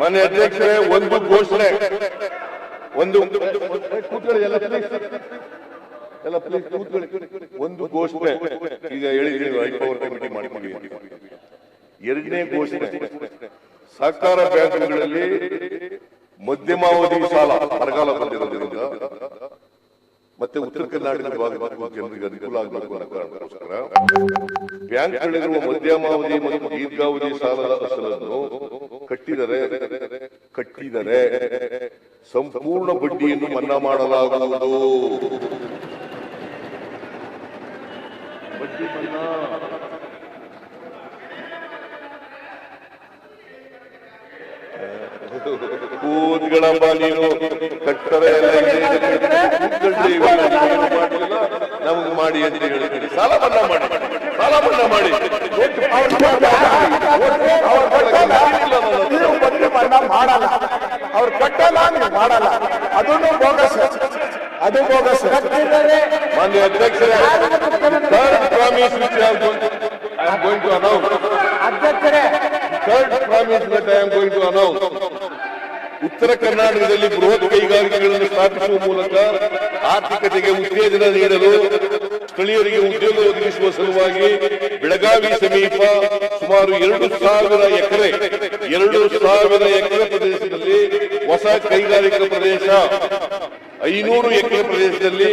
ಮಾನ್ಯ ಅಧ್ಯಕ್ಷರೇ, ಒಂದು ಘೋಷಣೆ. ಒಂದು ಎಲ್ಲ. ಎಲ್ಲ please, ಕೂತ್ಕೊಳ್ಳಿ. ಒಂದು ಘೋಷಣೆ. ಈಗ ಹೇಳಿದ್ದೀನಿ ಹೈ ಪವರ್ ಕಮಿಟಿ ಅಂತ. ಎರಡನೇ ಘೋಷಣೆ. ಸಹಕಾರ ಬ್ಯಾಂಕ್ಗಳಲ್ಲಿ ಮಧ್ಯಮಾವಧಿ ಸಾಲ ಬರಗಾಲ ಬಂದಿರೋದ್ರಿಂದ ಮತ್ತೆ ಉತ್ತರ ಕರ್ನಾಟಕ ಭಾಗದ ಜನರಿಗೆ ಅನುಕೂಲ ಆಗಬೇಕು ಅನ್ನೋ ಕಾರಣಕ್ಕೋಸ್ಕರ ಬ್ಯಾಂಕ್ಗಳಿರುವ ಮಧ್ಯಮಾವಧಿ ಮತ್ತು ದೀರ್ಘಾವಧಿ ಸಾಲದ ಅಸಲನ್ನು ಕಟ್ಟಿದರೆ ಕಟ್ಟಿದರೆ ಸಂಪೂರ್ಣ ಬಡ್ಡಿಯನ್ನು ಮನ್ನಾ ಮಾಡಲಾಗುವುದು. ಬಡ್ಡಿ ಮನ್ನಾ. ನೀನು. ಕಟ್ಟರೆ ನಮಗೆ ಮಾಡಿ ಅಂತ ಹೇಳ್ತೀರಿ ಸಾಲ ಮನ್ನಾ ಮಾಡಿ. ಸಾಲ ಮನ್ನಾ ಮಾಡಿ ನೀವು ಬಡ್ಡಿ ಮನ್ನಾ ಮಾಡಲ್ಲ ಅವ್ರು ಕಟ್ಟಲ್ಲ ನೀವು ಮಾಡಲ್ಲ ಅದನ್ನು ಬೋಗಸ್ ಅದು ಬೋಗಸ್ ಮಾನ್ಯ ಅಧ್ಯಕ್ಷರೇ. Third promise which I am going to announce ಅಧ್ಯಕ್ಷರೇ. Third promise that I am going to announce ಉತ್ತರ ಕರ್ನಾಟಕದಲ್ಲಿ ಬೃಹತ್ ಕೈಗಾರಿಕೆಗಳನ್ನು ಸ್ಥಾಪಿಸುವ ಮೂಲಕ ಆರ್ಥಿಕತೆಗೆ ಉತ್ತೇಜನ ನೀಡಲು ಸ್ಥಳೀಯರಿಗೆ ಉದ್ಯೋಗ ಒದಗಿಸುವ ಸಲುವಾಗಿ ಬೆಳಗಾವಿ ಸಮೀಪ ಸುಮಾರು ಎರಡು ಸಾವಿರ ಎಕರೆ ಎರಡು ಸಾವಿರ ಎಕರೆ ಪ್ರದೇಶದಲ್ಲಿ ಹೊಸ ಕೈಗಾರಿಕಾ ಪ್ರದೇಶ ಐನೂರು ಎಕರೆ ಪ್ರದೇಶದಲ್ಲಿ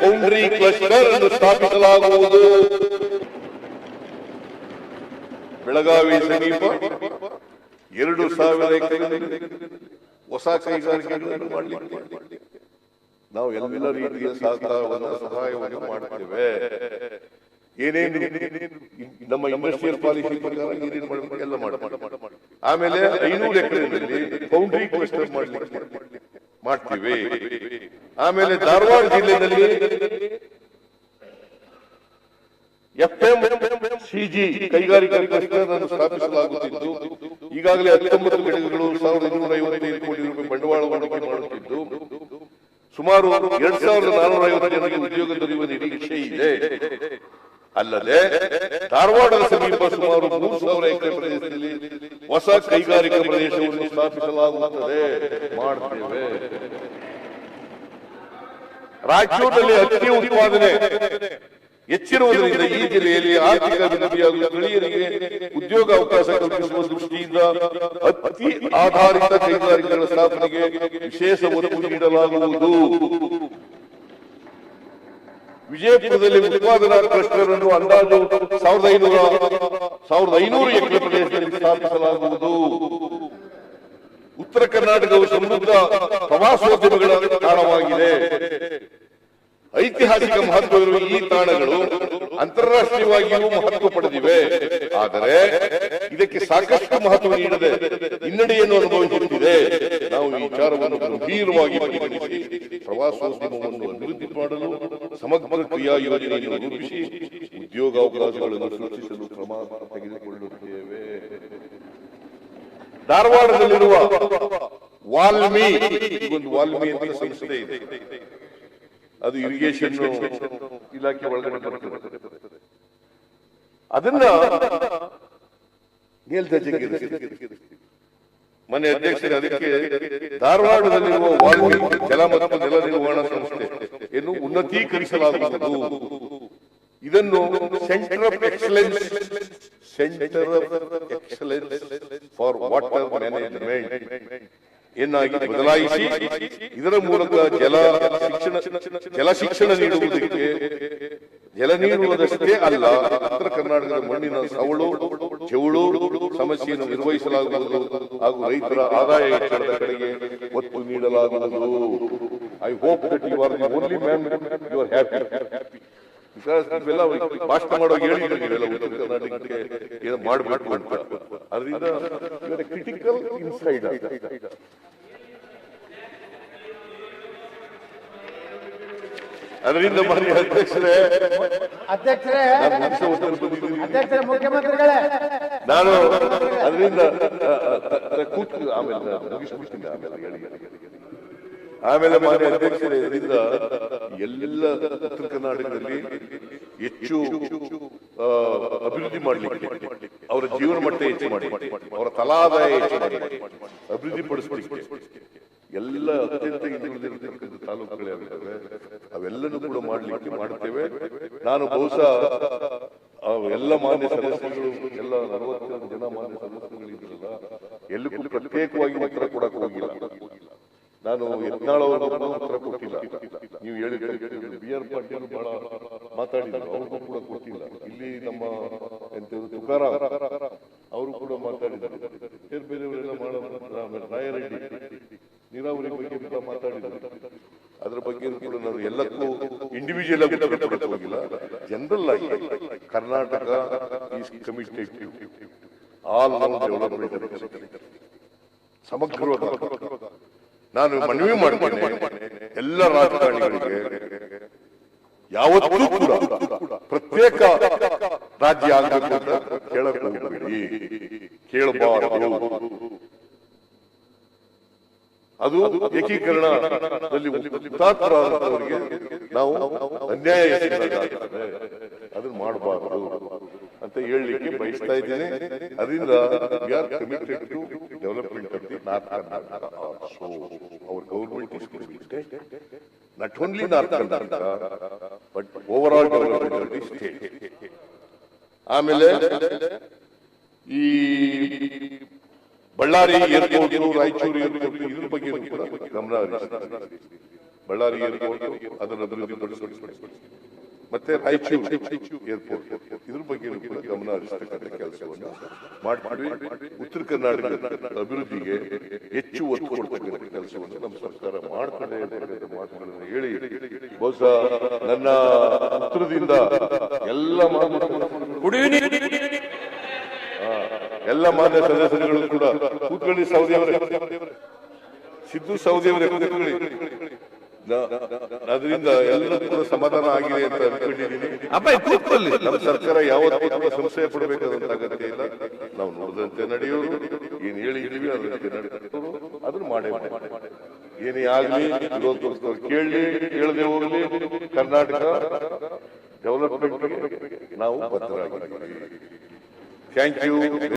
ಫೌಂಡ್ರಿ ಕ್ಲಸ್ಟರ್ ಅನ್ನು ಸ್ಥಾಪಿಸಲಾಗುವುದು. ಬೆಳಗಾವಿ ಸಮೀಪ ಎರಡು ಸಾವಿರ ಎಕರೆ ಹೊಸ ಕೈಗಾರಿಕೆಗಳನ್ನು ಮಾಡಲಿಕ್ಕೆ. ನಾವು ಎಲ್ಲ ರೀತಿಯ ಸಹಕಾರವನ್ನು, ಸಹಾಯವನ್ನು ಮಾಡ್ತೇವೆ. ಏನೇನು ನಮ್ಮ ಇಂಡಸ್ಟ್ರಿಯಲ್ ಪಾಲಿಸಿ ಪ್ರಕಾರ ಎಲ್ಲ ಆಮೇಲೆ ಐನೂರು ಎಕರೆಯಲ್ಲಿ ಫೌಂಡ್ರಿ ಕ್ಲಸ್ಟರ್ ಮಾಡ್ಲಿಕ್ಕೆ ಮಾಡ್ತೀವಿ. ಆಮೇಲೆ ಧಾರವಾಡ ಜಿಲ್ಲೆಯಲ್ಲಿ ಎಫ್ಎಂ ಸಿಜಿ ಕೈಗಾರಿಕಾ ಕ್ಲಸ್ಟರ್ ಸ್ಥಾಪಿಸಲಾಗುತ್ತಿದ್ದು. ಈಗಾಗಲೇ ಹತ್ತೊಂಬತ್ತು ಘಟಕಗಳು ಸಾವಿರದ ಇನ್ನೂರ ಐವತ್ತೈದು ಕೋಟಿ ರೂಪಾಯಿ ಬಂಡವಾಳ ಹೂಡಿಕೆ ಮಾಡುತ್ತಿದ್ದು. ಸುಮಾರು ಎರಡ್ ಸಾವಿರದ ನಾನೂರ ಐವತ್ತು ಜನರಿಗೆ ಉದ್ಯೋಗ ದೊರೆಯುವ ನಿರೀಕ್ಷೆ ಇದೆ. ಅಲ್ಲದೆ ಧಾರವಾಡದ ಸಮೀಪ ಸುಮಾರು ಮೂರು ಸಾವಿರ ಎಕರೆ ಪ್ರದೇಶದಲ್ಲಿ ಹೊಸ ಕೈಗಾರಿಕಾ ಪ್ರದೇಶವನ್ನು ಸ್ಥಾಪಿಸಲಾಗುತ್ತದೆ. ಮಾಡ್ತೇವೆ. ರಾಯಚೂರಿನಲ್ಲಿ ಹತ್ತಿ ಉತ್ಪಾದನೆ ಹೆಚ್ಚಿರುವುದರಿಂದ ಈ ಜಿಲ್ಲೆಯಲ್ಲಿ ಆರ್ಥಿಕ ಅಭಿವೃದ್ಧಿಯಾಗುವ ಸ್ಥಳೀಯರಿಗೆ ಉದ್ಯೋಗ ಅವಕಾಶ ಕಲ್ಪಿಸುವ ದೃಷ್ಟಿಯಿಂದ ಅತಿ ಆಧಾರಿತ ಕೈಗಾರಿಕೆಗಳ ಸ್ಥಾಪನೆಗೆ ವಿಶೇಷ ಒತ್ತು ನೀಡಲಾಗುವುದು. ವಿಜಯಪುರದಲ್ಲಿ ಉತ್ಪಾದನಾ ಕ್ಲಸ್ಟರ್ ಅನ್ನು ಅಂದಾಜು ಸಾವಿರದ ಐನೂರ ಸಾವಿರದ ಐನೂರು ಎಕರೆ ಪ್ರದೇಶದಲ್ಲಿ ಸ್ಥಾಪಿಸಲಾಗುವುದು. ಉತ್ತರ ಕರ್ನಾಟಕವು ಸಮೃದ್ಧ ಪ್ರವಾಸೋದ್ಯಮಗಳ ತಾಣವಾಗಿದೆ. ಐತಿಹಾಸಿಕ ಮಹತ್ವವಿರುವ ಈ ತಾಣಗಳು ಅಂತಾರಾಷ್ಟ್ರೀಯವಾಗಿಯೂ ಮಹತ್ವ ಪಡೆದಿವೆ. ಆದರೆ ಇದಕ್ಕೆ ಸಾಕಷ್ಟು ಮಹತ್ವ ನೀಡದೆ ಹಿನ್ನಡೆಯನ್ನು ಅನುಭವಿಸುತ್ತಿದೆ. ನಾವು ಈ ವಿಚಾರವನ್ನು ಗಂಭೀರವಾಗಿ ಪರಿಗಣಿಸಿ ಪ್ರವಾಸೋದ್ಯಮವನ್ನು ಅಭಿವೃದ್ಧಿ ಮಾಡಲು ಸಮಗ್ರ ಕ್ರಿಯಾ ಯೋಜನೆಯನ್ನು ರೂಪಿಸಿ ಉದ್ಯೋಗಾವಕಾಶಗಳನ್ನು ಸೃಷ್ಟಿಸಲು ಕ್ರಮ ತೆಗೆದುಕೊಳ್ಳುತ್ತೇವೆ. ಧಾರವಾಡದಲ್ಲಿರುವ ವಾಲ್ಮಿ ಒಂದು ವಾಲ್ಮಿ ಸಂಸ್ಥೆ ಇದೆ. ಅದು ಇರಿಗೇಷನ್ ಇಲಾಖೆ ಒಳಗಡೆ ಬರ್ತದೆ. ಅದನ್ನ ಮನೆ ಅಧ್ಯಕ್ಷರೇ, ಅದಕ್ಕೆ ಧಾರವಾಡದಲ್ಲಿರುವ ಜಲ ಮತ್ತು ಜಲ ನಿರ್ವಹಣಾ ಸಂಸ್ಥೆ ಏನು ಉನ್ನತೀಕರಿಸಲಾಗುವುದು. ಇದನ್ನು centre of excellence centre of excellence for water management ಏನಾಗಿ ಬದಲಾಯಿಸಿ, ಇದರ ಮೂಲಕ ಜಲ ಜಲ ಶಿಕ್ಷಣ ನೀಡುವುದಕ್ಕೆ ಜಲ ನೀಡುವುದಷ್ಟೇ ಅಲ್ಲ, ಉತ್ತರ ಕರ್ನಾಟಕದ ಮಣ್ಣಿನ ಸವಳು ಚೆವಳು ಸಮಸ್ಯೆಯನ್ನು ನಿರ್ವಹಿಸಲಾಗುವುದು ಹಾಗೂ ರೈತರ ಆದಾಯ ಹೆಚ್ಚಳದ ಕಡೆಗೆ ಒತ್ತು ನೀಡಲಾಗುವುದು. I hope that you are the only man you are happy ಭಾಷಣ ಮಾಡೋ ಹೇಳಿದ್ರೆ ಉತ್ತರ ಕರ್ನಾಟಕಕ್ಕೆ ಏನು ಮಾಡಬೇಕು ಅಂತ. ಅದರಿಂದ ಕ್ರಿಟಿಕಲ್ ಇನ್ಸೈಡ್ ಅದರಿಂದ ಮಾನ್ಯ ಅಧ್ಯಕ್ಷರೇ. ಅಧ್ಯಕ್ಷರೇ ಅಧ್ಯಕ್ಷರೇ ಮುಖ್ಯಮಂತ್ರಿಗಳೇ. ನಾನು ಅದರಿಂದ ಕೂತ್ ಆಮೇಲೆ ಮಾಡಿ ಮುಗಿಸ್ಬಿಡ್ತೀನಿ ಆಮೇಲೆ ಮಾನ್ಯ ಅಧ್ಯಕ್ಷರೇ ಇದರಿಂದ ಎಲ್ಲ ಉತ್ತರ ಕರ್ನಾಟಕದಲ್ಲಿ ಹೆಚ್ಚು ಅಭಿವೃದ್ಧಿ ಮಾಡಲಿಕ್ಕೆ ಅವರ ಜೀವನ ಮಟ್ಟ ಹೆಚ್ಚು ಮಾಡಿ ಅವರ ತಲಾದಾಯ ಹೆಚ್ಚು ಮಾಡಿ ಅಭಿವೃದ್ಧಿ ಅಭಿವೃದ್ಧಿ ಪಡಿಸಲಿಕ್ಕೆ ಎಲ್ಲ ಅತ್ಯಂತ ಹಿಂದುಳಿದಿರತಕ್ಕಂಥ ತಾಲೂಕುಗಳೇ ಆಗಿದ್ದಾವೆ ಅವೆಲ್ಲನೂ ಕೂಡ ಮಾಡಲಿಕ್ಕೆ ಮಾಡ್ತೇವೆ. ನಾನು ಬಹುಶಃ ಎಲ್ಲ ಮಾನ್ಯ ಸದಸ್ಯರು ಎಲ್ಲ ನಲವತ್ತೆರಡು ಜನ ಮಾನ್ಯ ಸದಸ್ಯರು ಎಲ್ಲಿ ಪ್ರತ್ಯೇಕವಾಗಿ ಉತ್ತರ ಕೊಡಕ್ಕೆ ಹೋಗಿಲ್ಲ ನಾನು ಯತ್ನಾಳ್ ಅವ್ರಿಗೂ ಉತ್ತರ ಕೊಟ್ಟಿಲ್ಲ. ನೀವು ಹೇಳಿದ್ರೆ ಬಿ ಆರ್ ಬಹಳ ಮಾತಾಡಿದ್ರು. ಅವ್ರಿಗೂ ಕೂಡ ಕೊಟ್ಟಿಲ್ಲ ಇಲ್ಲಿ ನಮ್ಮ ಎಂತ ತುಕಾರ ಅವರು ಕೂಡ ಮಾತಾಡಿದ್ದಾರೆ ಬೇರೆ ಬೇರೆಯವರೆಲ್ಲ ಮಾಡೋ ರಾಯರೆಡ್ಡಿ, ನೀರಾವರಿ ಬಗ್ಗೆ ಕೂಡ ಮಾತಾಡಿದ್ದಾರೆ ಅದ್ರ ಬಗ್ಗೆ ಕೂಡ ನಾನು ಎಲ್ಲಕ್ಕೂ ಇಂಡಿವಿಜುವಲ್ ಆಗಿ ಹೋಗಿಲ್ಲ. ಜನರಲ್ ಆಗಿ. Karnataka is committed all development ಸಮಗ್ರವಾಗಿ ನಾನು ಮನವಿ ಮಾಡ್ತೇನೆ. ಎಲ್ಲ ರಾಜಕಾರಣಿಗಳಿಗೆ ಯಾವತ್ತೂ ಕೂಡ ಪ್ರತ್ಯೇಕ ರಾಜ್ಯ ಆಗಬೇಕು ಅಂತ ಕೇಳಕ್ ಹೋಗ್ಬೇಡಿ ಕೇಳಬಾರದು. ಅದು ಏಕೀಕರಣದಲ್ಲಿ ಹುತಾತ್ಮರಾದವರಿಗೆ ನಾವು ಅನ್ಯಾಯ. ಅದನ್ನ ಮಾಡಬಾರದು ಅಂತ ಹೇಳಲಿಕ್ಕೆ ಬಯಸ್ತಾ ಇದ್ದೇನೆ. ಅದರಿಂದ we are committed to development our government is committed not only north Karnataka but over all development of the state ಆಮೇಲೆ ಈ ಬಳ್ಳಾರಿ ಏರ್ಪೋರ್ಟ್ ರಾಯಚೂರು ಏರ್ಪೋರ್ಟ್ ಇದ್ರ ಬಗ್ಗೆ ಗಮನ ಹರಿಸ್ತಾರೆ ಬಳ್ಳಾರಿ ಏರ್ಪೋರ್ಟ್ ಅದನ್ನು ಅಭಿವೃದ್ಧಿಪಡಿಸಬೇಕು ಮತ್ತೆ ರಾಯಚೂರು ಏರ್ಪೋರ್ಟ್ ಇದ್ರ ಬಗ್ಗೆ ಕೂಡ ಗಮನ ಹರಿಸ್ತಕ್ಕಂಥ ಕೆಲಸವನ್ನು ಮಾಡ್ತೀವಿ. ಉತ್ತರ ಕರ್ನಾಟಕ ಅಭಿವೃದ್ಧಿಗೆ ಹೆಚ್ಚು ಒತ್ತು ಕೊಡ್ತಕ್ಕಂಥ ಕೆಲಸವನ್ನು ನಮ್ಮ ಸರ್ಕಾರ ಮಾಡ್ತದೆ ಅಂತಕ್ಕಂಥ ಮಾತುಗಳನ್ನು ಹೇಳಿ ಬಹುಶಃ ನನ್ನ ಉತ್ತರದಿಂದ ಎಲ್ಲ ಎಲ್ಲ ಮಾನ್ಯ ಸದಸ್ಯರುಗಳು ಕೂಡ ಕೂತ್ಕೊಳ್ಳಿ ಸೌದಿ ಅವರೇ. ಸಿದ್ದು ಸೌದಿ ಅವರೇ ಕೂತ್ಕೊಳ್ಳಿ. ಅದರಿಂದ ಎಲ್ಲರೂ ಕೂಡ ಸಮಾಧಾನ ಆಗಿದೆ ಅಂತ ಅನ್ಕೊಂಡಿದ್ದೀನಿ ನಮ್ಮ ಸರ್ಕಾರ ಯಾವತ್ತೂ ಕೂಡ ಸಂಶಯ ಪಡಬೇಕಾದಂತ ಅಗತ್ಯ ಇಲ್ಲ. ನಾವು ನೋಡಿದಂತೆ ನಡೆಯೋದು. ಏನ್ ಹೇಳಿದೀವಿ ಅದರಂತೆ ನಡೆಯೋರು ಅದನ್ನ ಮಾಡೇ ಏನೇ ಆಗ್ಲಿ ವಿರೋಧ ಕೇಳಲಿ ಕೇಳದೆ ಹೋಗ್ಲಿ. ಕರ್ನಾಟಕ ಡೆವಲಪ್ಮೆಂಟ್ ನಾವು ಬದ್ಧರಾಗಿದ್ದೀವಿ. Thank you